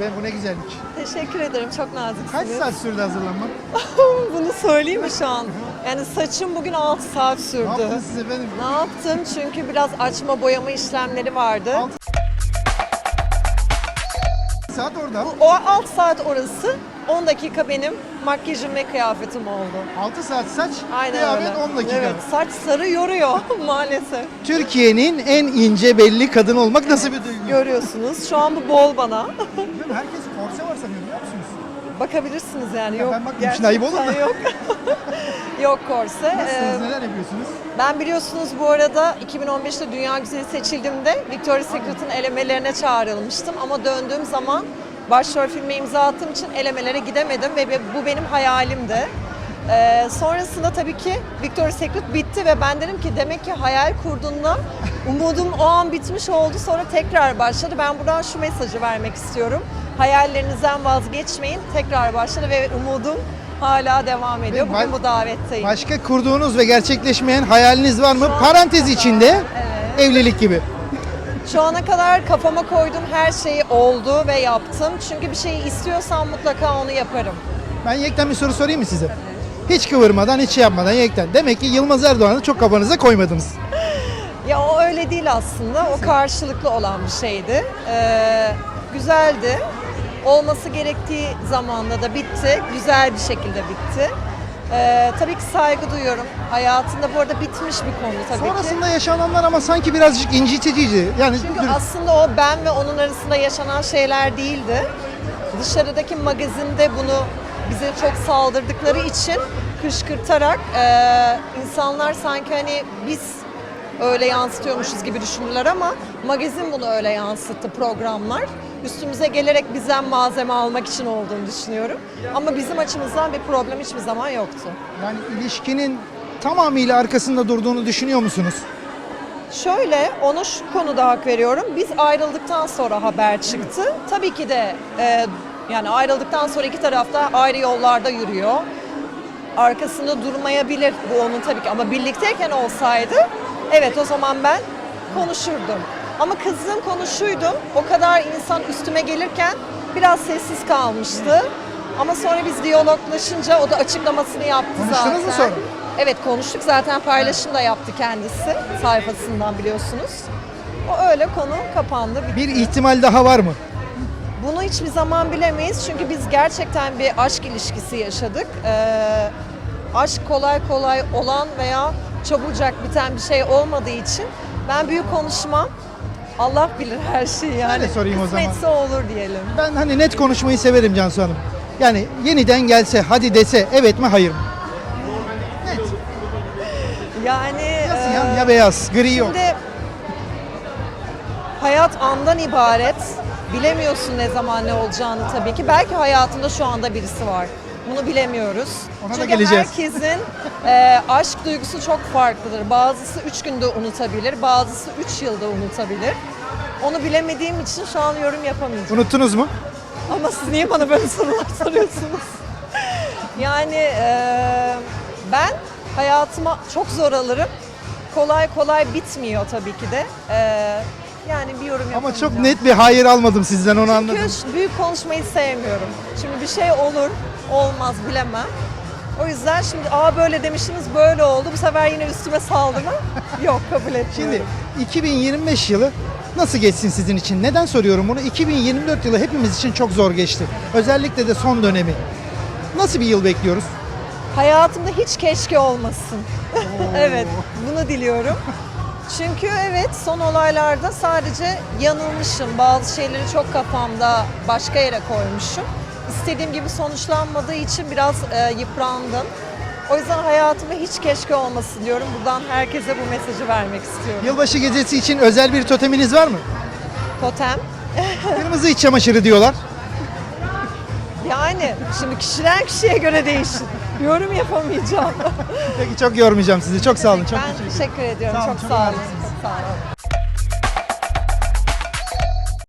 Ben bu ne güzellik. Teşekkür ederim. Çok naziksiniz. Kaç saat sürdü hazırlanmak? Bunu söyleyeyim mi şu an? Yani saçım bugün 6 saat Ne sürdü. yaptınız siz efendim? Ne yaptım? Çünkü biraz açma boyama işlemleri vardı. Altı- Saat orada. O 6 saat orası, 10 dakika benim makyajım ve kıyafetim oldu. 6 saat saç, Aynen kıyafet öyle. 10 dakika. Evet, saç sarı yoruyor maalesef. Türkiye'nin en ince belli kadın olmak nasıl bir duygu? Görüyorsunuz. Şu an bu bol bana. Bilmiyorum, Herkes korse var sanıyor biliyor musunuz? Bakabilirsiniz yani. Ya Yok. ben bakmayayım, şimdi ayıp olur mu? gerçekten Yok. yok korse. Nasılsınız, Ee, neler yapıyorsunuz? Ben biliyorsunuz bu arada 2015'te Dünya Güzeli seçildiğimde Victoria's Secret'ın elemelerine çağrılmıştım ama döndüğüm zaman başrol filme imza attığım için elemelere gidemedim ve bu benim hayalimdi. Ee, sonrasında tabii ki Victoria's Secret bitti ve ben dedim ki demek ki hayal kurduğunda umudum o an bitmiş oldu sonra tekrar başladı. Ben buradan şu mesajı vermek istiyorum. Hayallerinizden vazgeçmeyin. Tekrar başladı ve umudum hala devam ediyor. Bugün bu davetteyim. Başka kurduğunuz ve gerçekleşmeyen hayaliniz var mı? Parantez içinde Evet. evlilik gibi. Şu ana kadar kafama koyduğum her şeyi oldu ve yaptım. Çünkü bir şeyi istiyorsam mutlaka onu yaparım. Ben Yekten bir soru sorayım mı size? Hiç kıvırmadan, hiç şey yapmadan Yekten. Demek ki Yılmaz Erdoğan'ı çok kafanıza koymadınız. Ya o öyle değil aslında. O karşılıklı olan bir şeydi. Ee, güzeldi. Olması gerektiği zamanda da bitti. Güzel bir şekilde bitti. Ee, tabii ki saygı duyuyorum. Hayatında bu arada bitmiş bir konu tabii ki. Sonrasında yaşananlar ama sanki birazcık inciticiydi. Yani Çünkü dur- aslında o ben ve onun arasında yaşanan şeyler değildi. Dışarıdaki magazinde bunu bize çok saldırdıkları için kışkırtarak eee, insanlar sanki hani biz öyle yansıtıyormuşuz gibi düşündüler ama magazin bunu öyle yansıttı programlar. Üstümüze gelerek bizden malzeme almak için olduğunu düşünüyorum. Ama bizim açımızdan bir problem hiçbir zaman yoktu. yani ilişkinin tamamıyla arkasında durduğunu düşünüyor musunuz? Şöyle, ona şu konuda hak veriyorum. Biz ayrıldıktan sonra haber çıktı. Tabii ki de e, yani ayrıldıktan sonra iki tarafta ayrı yollarda yürüyor. Arkasında durmayabilir bu onun tabii ki ama birlikteyken olsaydı evet o zaman ben konuşurdum. Ama kızdığım konu şuydu, o kadar insan üstüme gelirken biraz sessiz kalmıştı. Ama sonra biz diyaloglaşınca o da açıklamasını yaptı Konuştunuz zaten. mu sonra? Evet konuştuk zaten paylaşım da yaptı kendisi sayfasından biliyorsunuz. O öyle konu kapandı. bitti. Bir ihtimal daha var mı? Bunu hiçbir zaman bilemeyiz çünkü biz gerçekten bir aşk ilişkisi yaşadık. Ee, aşk kolay kolay olan veya çabucak biten bir şey olmadığı için ben büyük konuşmam. Allah bilir her şeyi yani. de sorayım o zaman. Kısmetse olur diyelim. Ben hani net konuşmayı severim Cansu Hanım. Yani yeniden gelse, hadi dese evet mi hayır mı? Net. Yani Nasıl e, ya? Ya beyaz, gri yok. Şimdi hayat andan ibaret. Bilemiyorsun ne zaman ne olacağını tabii ki. Belki hayatında şu anda birisi var. Bunu bilemiyoruz. Ona da Çünkü geleceğiz. herkesin e, aşk duygusu çok farklıdır. Bazısı 3 günde unutabilir, bazısı 3 yılda unutabilir. Onu bilemediğim için şu an yorum yapamayacağım. Unuttunuz mu? Ama siz niye bana böyle sorular soruyorsunuz? yani e, ben hayatıma çok zor alırım. Kolay kolay bitmiyor tabii ki de. E, yani bir yorum Ama yapamayacağım. çok net bir hayır almadım sizden onu anladım. Çünkü büyük konuşmayı sevmiyorum. Şimdi bir şey olur, olmaz bilemem. O yüzden şimdi aa böyle demiştiniz böyle oldu. Bu sefer yine üstüme saldı mı? Yok kabul etmiyorum. Şimdi 2025 yılı nasıl geçsin sizin için? Neden soruyorum bunu? 2024 yılı hepimiz için çok zor geçti. Özellikle de son dönemi. Nasıl bir yıl bekliyoruz? Hayatımda hiç keşke olmasın. evet, bunu diliyorum. Çünkü evet son olaylarda sadece yanılmışım. Bazı şeyleri çok kafamda başka yere koymuşum. İstediğim gibi sonuçlanmadığı için biraz e, yıprandım. O yüzden hayatımda hiç keşke olmasın diyorum. Buradan herkese bu mesajı vermek istiyorum. Yılbaşı gecesi için özel bir toteminiz var mı? Totem. Kırmızı iç çamaşırı diyorlar. Yani şimdi kişiden kişiye göre değişir. Yorum yapamayacağım. Peki çok yormayacağım sizi. Çok sağ olun. Çok ben teşekkür ediyorum. Sağ olun, çok çok sağ olun. Çok sağ olun.